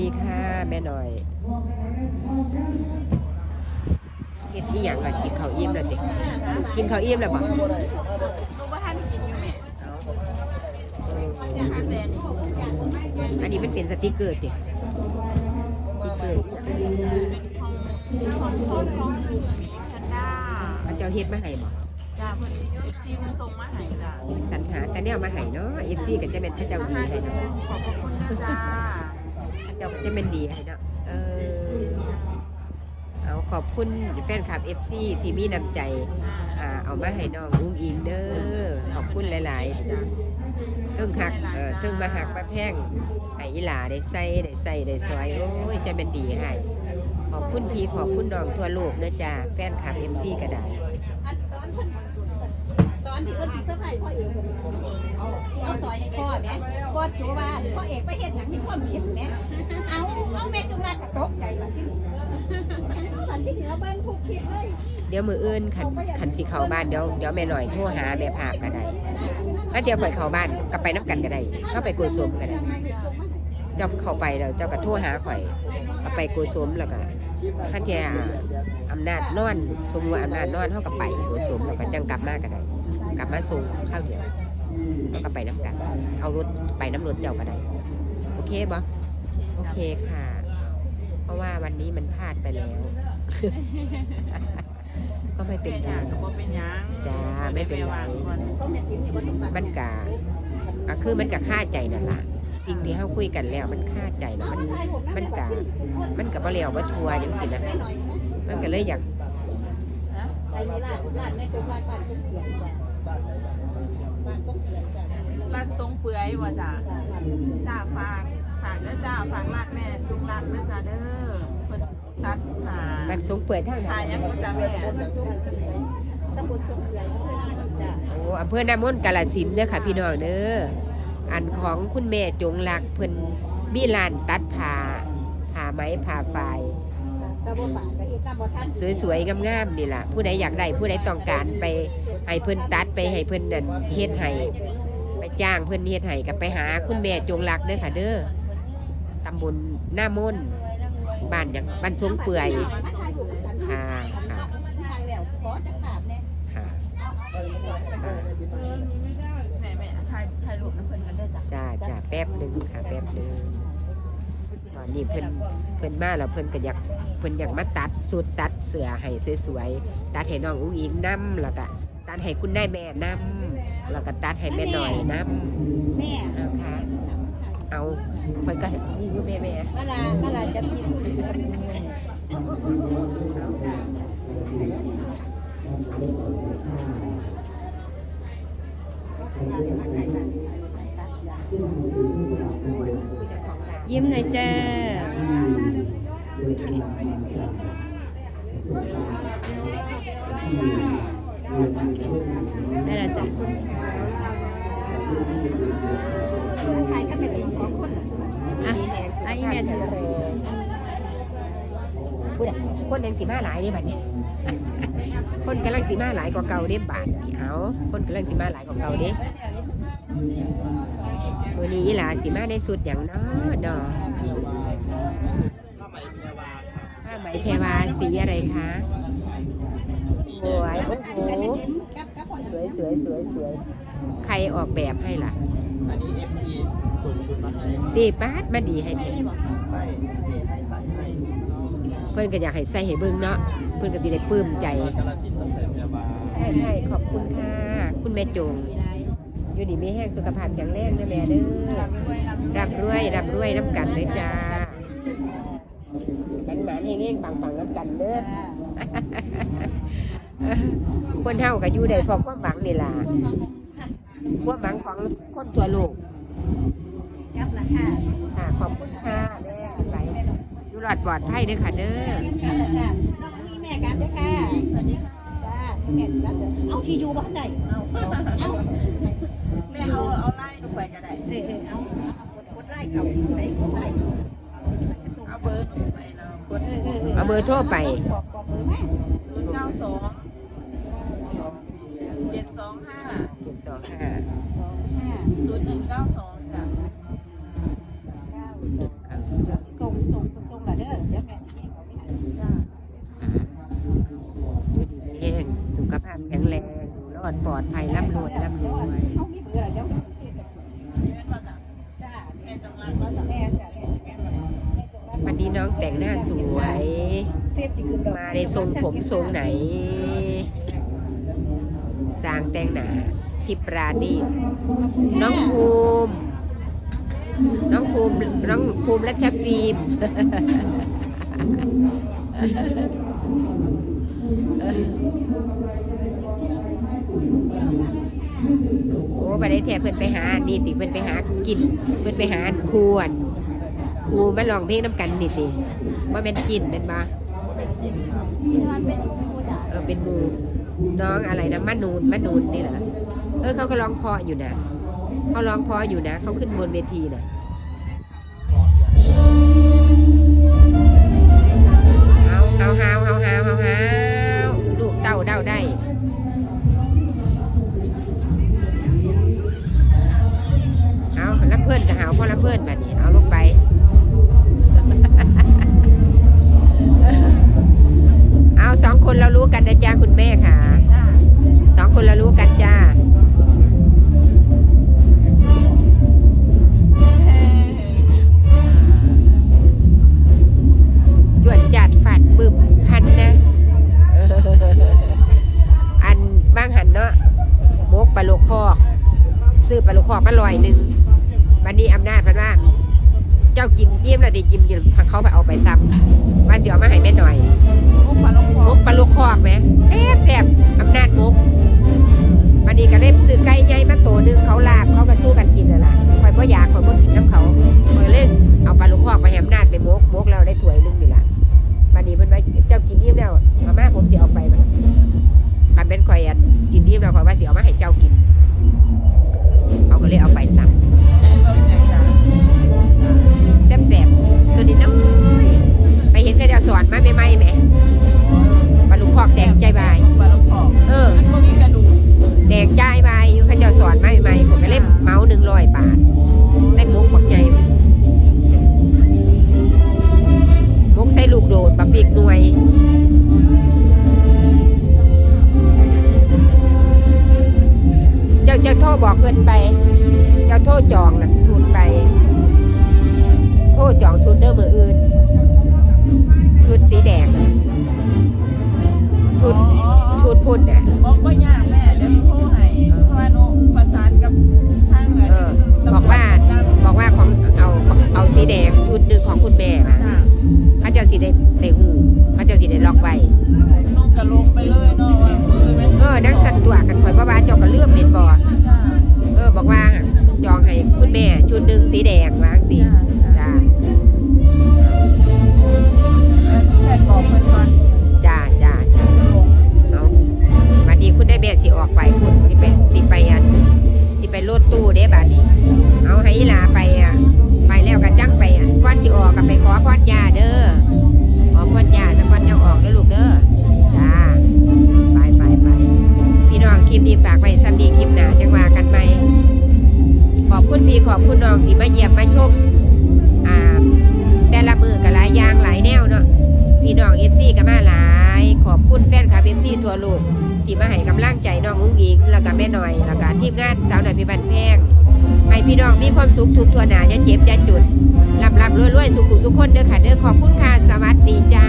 ดีค่ะแม่หน่อยเฮ็ดอีหยังล่ะกินข้าวอิ่มแล้วติกินข้าวอิ่มแล้วบ่ลูกว่าท่านกินอยู่แม่เออท่านแดนอันนี้มันเป็นสติกเกอร์ติสติกเกอร์อีหยังของของคนของกันด้าพระเจ้าเฮ็ดมาให้บ่จ้าเพิ่นซีมันส่งมาให้จ้าสรรหาแต่แนวมาให้เนาะ FC ก็จะแม่นพระเจ้าดีให้เนาะขอบพระคุณนะจ้าพระ เจ้าก็จะแม่นดีให้เนาะเออเอาขอบคุณแฟนคลับ FC ที่มีน้ำใจอ่าเอามาให้น้องอุ้งอิงเด้อขอบคุณหลายๆเทิงหักเอ่อเทิงมาหักมาแพงให้อีหลาได้ใส่ได้ใส่ได้ซอยโอ้ยจะเป็นดีให้ขอบคุณพี่ขอบคุณน้องทั่วโลกเด้อจ้าแฟนคลับ MC ก็ได้ อนที่เพิ่นสิเซอร์ไพรส์พ่อเอกเพิ่นสิเอาซอยให้พ่อแหมพ่อจูว่าพ่อเอกไปเฮ็ดหยังมีความผิดแหมเอาเอาแม่จุฬาก็ตกใจว่าที่นี่หยังที่นี่เราเบิ่งทุกคลิปเลยเดี๋ยวมืออื่นขันขันสิเข้าบ้านเดี๋ยวเดี๋ยวแม่หน่อยโทรหาแม่ภาพก็ได้ถ้าเดี๋ยวข่อยเข้าบ้านก็ไปน้ำกันก็ได้เข้าไปกูสมก็ได้เจ้าเข้าไปแล้วเจ้าก็โทรหาข่อยก็ไปกูสมแล้วก็ถ้าเทียอำนาจนอน สมมติอำนาจนอนเท่ากับไปกูสมแล้วก็จังกลับมาก็ได้ กลับมาส่งข้าวเดียวแล้วก็ไปน้ำกัน เอารถไปน้ำรถเจ้าก็ได้ โอเคบ่โอเคค่ะ เพราะว่าวันนี้มันพลาดไปแล้ว ก็ไม่เป็นไรจ้าก็บ่เป็นหยังจ้าไม่เป็นไรเขาแม่ติ๋มนี่บ่ต้องบัดมันกะก็คือมันกะค่าใจนั่นล่ะสิ่งที่เฮาคุยกันแล้วมันค่าใจนะมันมันกะมันกะบ่เลี้ยวบ่ทัวจังซี่นะมันก็เลยอยากฮะ ไปในร้านร้านแม่จุฬาบ้านสมเกียรติจ้ะบ้านสมเกียรติจ้ะบ้านทรงเปื่อยว่าจ้าจ้ะบ้านสมเกียรติจ้าฝากฝากเด้อจ้าฝากร้านแม่จุกร้านเด้อจ้าเด้อเพิ่นตัดหามันสงเปื่อยทางไหนหายังบ่จ้าแม่ตำบลสมเกียรติอำเภอนาดีจ้ะโอ้อำเภอนามนกาฬสินธุ์เด้อค่ะพี่น้องเด้ออันของคุณแม่จงรักเพิ่นมีร้านตัดผ้าผ้าไหมผ้าฝ้าย ตาบ่ฝากก็เฮ็ดตาบ่ทันสวยๆงามๆนี่ล่ะผู้ใดอยากได้ผู้ใดต้องการไปให้เพิ่นตัดไปให้เพิ่นนั่นเฮ็ดให้ไปจ้างเพิ่นเฮ็ดให้ก็ไปหาคุณแม่จงรักเด้อค่ะเด้อตำบลหน้ามนบ้านหยังบ้านสงเปื่อยมาถ่ายรูปกันค่ะค่ะถ่ายแล้วขอจักภาพแน่ค่ะค่ะแม่แม่ถ่ายถ่ายรูปน้ำเพิ่นกันเด้อจ้าจ้าจ้าแป๊บหนึ่งค่ะแป๊บหนึ่ง ตอนนี้เพิ่นเพิ่นมาแล้วเพิ่นก็อยากเพิ่นอยากมาตัดสูตรตัดเสือให้สวยๆตัดให้น้องอุ้งอิงน้ำแล้วก็ตัดให้คุณนายแม่น้ำแล้วก็ตัดให้แม่หน่อยน้ำแม่เอาค่ะเอาเพิ่นก็นี่อยู่แม่แม่มาลามาลาจับทิม ยิ้มหน่อยจ้าได้แล้วจ้ะถ่ายกับแม่ติ๋มสองคนน่ะอะอะอีเมลถือพูดอะคนแดงสีมาหลายเด้บัดนี้ คนกำลังสีมาหลายกว่าเก่าเด้บาทนี่เอาคนกำลังสีมาหลายกว่าเก่าเด้วันนี้อีหลาสีมาได้สุดอย่างเนาะเนาะผ้าไหมแพรวาสีอะไรคะสวยโอ้โหกับแม่ติ๋มกับกับพ่อสวยสวยสวยสวยใครออกแบบให้ล่ะอันนี้ FC ส่งชุดมาให้ตีปาดมาดีให้เทไม่ให้ให้ใส่ให้ เพื่อนก็อยากให้ใส่ให้เบิ่งเนาะเพื่อนก็สิได้ปลื้มใจกาลสินธุ์ต้องใส่พยาบาลใช่ใช่ขอบคุณค่ะคุณแม่จงอยู่ดีไม่แห้งสุขภาพแข็งแรงนะแม่เด้อรับรวยรับรวยรับรวยรับรวยน้ำกันเลยจ้าเป็นหมานเฮงๆปังๆน้ำกันเด้อคนเฮาก็อยู่ได้เพราะความหวังนี่ล่ะความหวังของคนทั่วโลกกับราคาค่ะขอบคุณค่ะแม่ไหลอยู่ รอดปลอดภัยเด้อค่ะเด้อกับราคาน้องมีแม่กันด้วยค่ะสวัสดีจ้าแม่สิรับเชิญเอาที่อยู่บ้านใดเอาเอาเอาแม่เอาเอาไล่ลงไปก็ได้เออเออเอากดไล่เขาไปกดไล่เขาเอาเบอร์ลงไปแล้วกดเออเออเอาเบอร์โทรไปบอกบอกเบอร์แม่ศูนย์เก้าสองเจ็ดสองห้าเจ็ดสองห้าสองห้าศูนย์หนึ่งเก้าสองจ้ะเก้า่อนปลอดภัยร่ำรวยร่ำรวยวันนี้น้องแต่งหน้าสวย มาในทรงผมทรงไหน สร้างแต่งหนาที่ปราณีน้องภูมิ น้องภูมิ น้องภูมิรัชฟิล์ม โอ้บัดได้แท้เพิ่นไปหานี่ติเพิ่นไปหากิน เพิ่นไปหาควรครูมาลองเพลงน้ำกันนี่ติว่าเป็นกินเป็นบ่เป็นจริงครับเออเป็นหมูน้องอะไรนะมะนูนมะนูนนี่เหรอเออเขาก็ร้องเพออยู่นะเขาร้องเพออยู่นะเขาขึ้นบนเวทีนะเอาเอาเอาเอาเอาเอาเอา เอารับเพื่อนกับหาวพ่อรับเพื่อนแบบนี้เอาลงไปเอาสองคนเรารู้กันนะจ้าคุณแม่ค่ะจ้าสองคนเรารู้กันจ้าเฮ้จวดจัดฝัดบึมพันนะเอออันบ้างหันเนาะมกปลาโลกคอก ซื้อปลาโลกคอกมาลอยหนึ่งันนี้อำนาจพันว่า เจ้ากินเยี่ยมแล้วด้จิ้มกินเขาไปเอาไปซ้ำว่าเสียวมาให้แม่หน่อยมุกปลาลงคมอกปลาโลกคอกไหมแซ่บแซ่บอำนาจมกบันนี้ก็เล่มซื้อไก่ใหญ่มาตัวหนึงเขาลาบเขาก็สู้กันกินเลยล่ะคอยบ่อยากคอยบ่กินน้ำเขาคอยเล่นเอาปลาโลกคอกไปให้อำนาจไปมกมกแล้วได้ถ้วยหนึงนี่ล่ะบันนี้เพิ่นว่าเจ้ากิน เจ้าเจ้าโทรบอกเพื่อนไป เจ้าโทรจองนั่นชุดไป โทรจองชุดเด้อมืออื่น ชุดสีแดง ชุดอ๋ออ๋อชุดพุ่นน่ะ บอกว่ายากแม่เดี๋ยวหนูโทรให้เพราะว่าหนูประสานกับ สีแดง วโลกที่มาให้กำลังใจน้องอุ้งอิงแล้วก็แม่หน่อยแล้วก็ทีมงานสาวหน่อยมีบันแพงให้พี่น้องมีความสุขทุกทัวหนาอย่าเจ็บอย่าจุดลำลำรวยรวยสุขุสุขคนเด้อค่ะเด้อขอบคุณค่ะสวัสดีจ้า